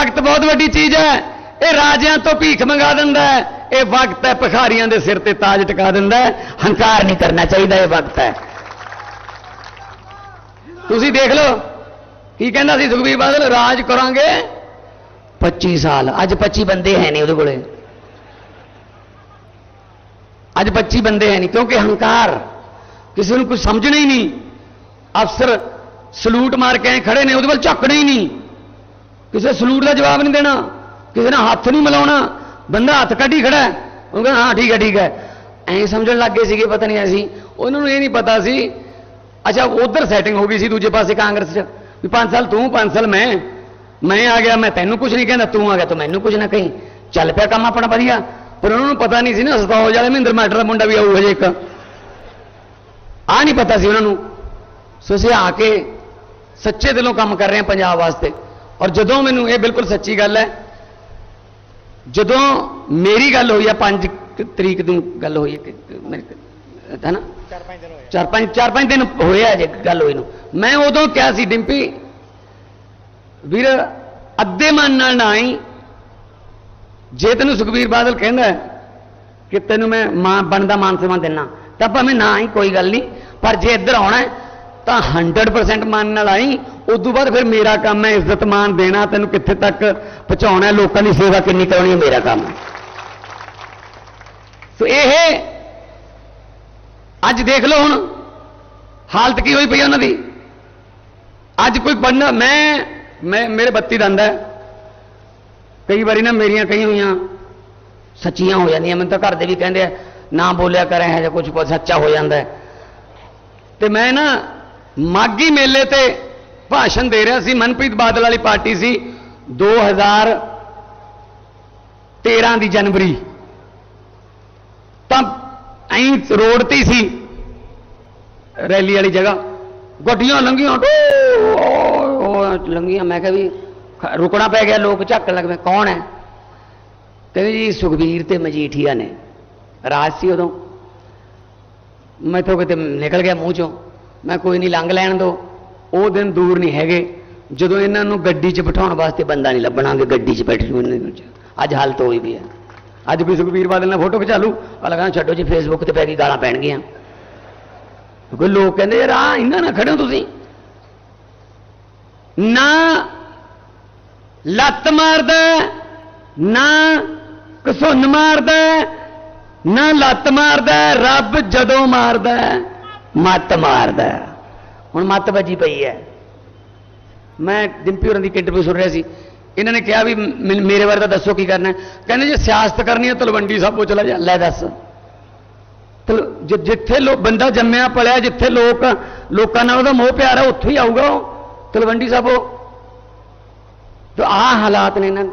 ਵਕਤ ਬਹੁਤ ਵੱਡੀ ਚੀਜ਼ ਹੈ। ਇਹ ਰਾਜਿਆਂ ਤੋਂ ਭੀਖ ਮੰਗਾ ਦਿੰਦਾ ਹੈ। ਇਹ ਵਕਤ ਹੈ, ਭਿਖਾਰੀਆਂ ਦੇ ਸਿਰ ਤੇ ਤਾਜ ਟਿਕਾ ਦਿੰਦਾ ਹੈ। ਹੰਕਾਰ ਨਹੀਂ ਕਰਨਾ ਚਾਹੀਦਾ, ਇਹ ਵਕਤ ਹੈ। ਤੁਸੀਂ ਦੇਖ ਲਓ, ਕੀ ਕਹਿੰਦਾ ਸੀ ਸੁਖਬੀਰ ਬਾਦਲ? ਰਾਜ ਕਰਾਂਗੇ। 25 ਸਾਲ, ਅੱਜ 25 ਬੰਦੇ ਹੈ ਨਹੀਂ ਉਹਦੇ ਕੋਲੇ। ਅੱਜ 25 ਬੰਦੇ ਹੈ ਨਹੀਂ, ਕਿਉਂਕਿ ਹੰਕਾਰ, ਕਿਸੇ ਨੂੰ ਕੁਝ ਸਮਝਣਾ ਹੀ ਨਹੀਂ। ਅਫਸਰ ਸਲੂਟ ਮਾਰ ਕੇ ਖੜੇ ਨੇ, ਉਹਦੇ ਵੱਲ ਝੱਕਣਾ ਹੀ ਨਹੀਂ। ਕਿਸੇ ਸਲੂਟ ਦਾ ਜਵਾਬ ਨਹੀਂ ਦੇਣਾ, ਕਿਸੇ ਨਾਲ ਹੱਥ ਨਹੀਂ ਮਿਲਾਉਣਾ, ਬੰਦਾ ਹੱਥ ਕੱਢੀ ਖੜਾ ਉਹ ਕਹਿੰਦਾ, ਹਾਂ, ਠੀਕ ਹੈ ਠੀਕ ਹੈ। ਐਂ ਸਮਝਣ ਲੱਗ ਗਏ ਸੀਗੇ ਪਤਾ ਨਹੀਂ ਐਸੀ ਉਹਨਾਂ ਨੂੰ ਇਹ ਨਹੀਂ ਪਤਾ ਸੀ, ਅੱਛਾ, ਉਧਰ ਸੈਟਿੰਗ ਹੋ ਗਈ ਸੀ ਦੂਜੇ ਪਾਸੇ ਕਾਂਗਰਸ 'ਚ। ਵੀ 5 ਸਾਲ ਤੂੰ 5 ਸਾਲ ਮੈਂ। ਮੈਂ ਆ ਗਿਆ, ਮੈਂ ਤੈਨੂੰ ਕੁਝ ਨਹੀਂ ਕਹਿੰਦਾ, ਤੂੰ ਆ ਗਿਆ ਤੂੰ ਮੈਨੂੰ ਕੁਝ ਨਾ ਕਹੀਂ। ਚੱਲ ਪਿਆ ਕੰਮ ਆਪਣਾ ਵਧੀਆ। ਪਰ ਉਹਨਾਂ ਨੂੰ ਪਤਾ ਨਹੀਂ ਸੀ ਨਾ, ਸਤੌਜ ਵਾਲੇ ਮਹਿੰਦਰ ਮਾਸਟਰ ਦਾ ਮੁੰਡਾ ਵੀ ਆਊ ਹਜੇ ਇੱਕ। ਆ ਨਹੀਂ ਪਤਾ ਸੀ ਉਹਨਾਂ ਨੂੰ। ਸੋ ਅਸੀਂ ਆ ਕੇ ਸੱਚੇ ਦਿਲੋਂ ਕੰਮ ਕਰ ਰਹੇ ਹਾਂ ਪੰਜਾਬ ਵਾਸਤੇ। ਔਰ ਜਦੋਂ ਮੈਨੂੰ ਇਹ ਬਿਲਕੁਲ ਸੱਚੀ ਗੱਲ ਹੈ ਜਦੋਂ ਮੇਰੀ ਗੱਲ ਹੋਈ ਆ 5 ਤਰੀਕ ਨੂੰ ਗੱਲ ਹੋਈ ਹੈ ਹੈ ਨਾ ਚਾਰ ਪੰਜ ਚਾਰ ਪੰਜ ਦਿਨ ਹੋਏ ਆ ਜੇ ਗੱਲ ਹੋਈ ਨੂੰ। ਮੈਂ ਉਦੋਂ ਕਿਹਾ ਸੀ ਡਿੰਪੀ ਵੀਰ ਅੱਧੇ ਮਨ ਨਾਲ ਨਾ ਆਈ। ਜੇ ਤੈਨੂੰ ਸੁਖਬੀਰ ਬਾਦਲ ਕਹਿੰਦਾ ਕਿ ਤੈਨੂੰ ਮੈਂ ਮਾਂ ਬਣਦਾ ਮਾਨ ਸਨਮਾਨ ਦੇਣਾ ਤਾਂ ਭਾਵੇਂ ਨਾ ਆਈ ਕੋਈ ਗੱਲ ਨਹੀਂ। ਪਰ ਜੇ ਇੱਧਰ ਆਉਣਾ ਤਾਂ 100% ਮਨ ਨਾਲ ਆਈ ਉਸ ਤੋਂ ਬਾਅਦ ਫਿਰ ਮੇਰਾ ਕੰਮ ਹੈ ਇੱਜ਼ਤ ਮਾਨ ਦੇਣਾ, ਤੈਨੂੰ ਕਿੱਥੇ ਤੱਕ ਪਹੁੰਚਾਉਣਾ ਲੋਕਾਂ ਦੀ ਸੇਵਾ ਕਿੰਨੀ ਕਰਾਉਣੀ ਹੈ, ਮੇਰਾ ਕੰਮ ਹੈ। ਸੋ ਇਹ ਅੱਜ ਦੇਖ ਲਓ ਹੁਣ, ਹਾਲਤ ਕੀ ਹੋਈ ਪਈ ਉਹਨਾਂ ਦੀ। ਅੱਜ ਕੋਈ ਬੰਦਾ ਮੈਂ ਮੈਂ, ਮੇਰੇ ਬੱਤੀ ਦੰਦ ਕਈ ਵਾਰੀ ਨਾ ਮੇਰੀਆਂ ਕਈ ਹੋਈਆਂ ਸੱਚੀਆਂ ਹੋ ਜਾਂਦੀਆਂ, ਮੈਨੂੰ ਤਾਂ ਘਰ ਦੇ ਵੀ ਕਹਿੰਦੇ ਆ, ਨਾ ਬੋਲਿਆ ਕਰ, ਇਹ ਜਾਂ ਕੁਝ ਸੱਚਾ ਹੋ ਜਾਂਦਾ ਹੈ। ਤੇ ਮੈਂ ਨਾ ਮਾਗੀ ਮੇਲੇ ਤੇ ਭਾਸ਼ਣ ਦੇ ਰਿਹਾ ਸੀ। ਮਨਪ੍ਰੀਤ ਬਾਦਲ ਵਾਲੀ ਪਾਰਟੀ ਸੀ। 2013 ਦੀ ਜਨਵਰੀ। ਤਾਂ ਐਂ ਰੋਡ ਤੇ ਸੀ। ਰੈਲੀ ਵਾਲੀ ਜਗ੍ਹਾ। ਗੱਡੀਆਂ ਲੰਘੀਆਂ ਲੰਘੀਆਂ। ਮੈਂ ਕਿਹਾ ਵੀ ਰੁਕਣਾ ਪੈ ਗਿਆ। ਲੋਕ ਝੱਕਣ ਲੱਗ ਪਏ। ਕੌਣ ਹੈ? ਕਹਿੰਦੇ ਜੀ ਸੁਖਬੀਰ ਤੇ ਮਜੀਠੀਆ ਨੇ। ਰਾਜ ਸੀ ਉਦੋਂ। ਮੈਥੋਂ ਕਿਤੇ ਨਿਕਲ ਗਿਆ ਮੂੰਹ ਚੋਂ। ਮੈਂ ਕੋਈ ਨਹੀਂ ਲੰਘ ਲੈਣ ਦੋ। ਉਹ ਦਿਨ ਦੂਰ ਨਹੀਂ ਹੈਗੇ। ਜਦੋਂ ਇਹਨਾਂ ਨੂੰ ਗੱਡੀ 'ਚ ਬਿਠਾਉਣ ਵਾਸਤੇ ਬੰਦਾ ਨਹੀਂ ਲੱਭਣਾਗੇ ਗੱਡੀ 'ਚ ਬੈਠੇ ਨੂੰ ਇਹਨਾਂ ਨੂੰ। ਅੱਜ ਹਾਲਤ ਹੋਈ ਵੀ ਹੈ। ਅੱਜ ਵੀ ਸੁਖਬੀਰ ਬਾਦਲ ਨਾਲ ਫੋਟੋ ਖਿਚਾ ਲੂ ਆ ਛੱਡੋ ਜੀ ਫੇਸਬੁੱਕ ਤੇ ਪੈ ਗਈ ਗਾਲਾਂ ਪੈਣਗੀਆਂ। ਕਿਉਂਕਿ ਲੋਕ ਕਹਿੰਦੇ, ਯਾਰ ਆ ਇਹਨਾਂ ਨਾਲ ਖੜੇ ਹੋ ਤੁਸੀਂ। ਨਾ ਲੱਤ ਮਾਰਦਾ, ਨਾ ਕਸੁੰਨ ਮਾਰਦਾ, ਨਾ ਲੱਤ ਮਾਰਦਾ, ਰੱਬ ਜਦੋਂ ਮਾਰਦਾ, ਮੱਤ ਮਾਰਦਾ। ਹੁਣ ਮੱਤ ਵੱਜੀ ਪਈ ਹੈ। ਮੈਂ ਡਿੰਪੀ ਹੋਰਾਂ ਦੀ ਇੰਟਰਵਿਊ ਸੁਣ ਰਿਹਾ ਸੀ। ਇਹਨਾਂ ਨੇ ਕਿਹਾ ਵੀ ਮ- ਮੇਰੇ ਬਾਰੇ ਤਾਂ ਦੱਸੋ ਕੀ ਕਰਨਾ ਕਹਿੰਦੇ ਜੇ ਸਿਆਸਤ ਕਰਨੀ ਹੈ ਤਲਵੰਡੀ ਸਾਬੋ ਚਲਾ ਜਾ। ਲੈ ਦੱਸ। ਤਲ ਜਿੱਥੇ ਲੋ, ਬੰਦਾ ਜੰਮਿਆ ਪਲਿਆ, ਜਿੱਥੇ ਲੋਕ, ਲੋਕਾਂ ਨਾਲ ਉਹਦਾ ਮੋਹ ਪਿਆਰ ਹੈ, ਉੱਥੇ ਹੀ ਆਊਗਾ ਉਹ। ਤਲਵੰਡੀ ਸਾਬੋ ਤਾਂ ਆਹ ਹਾਲਾਤ ਨੇ ਇਹਨਾਂ ਦੇ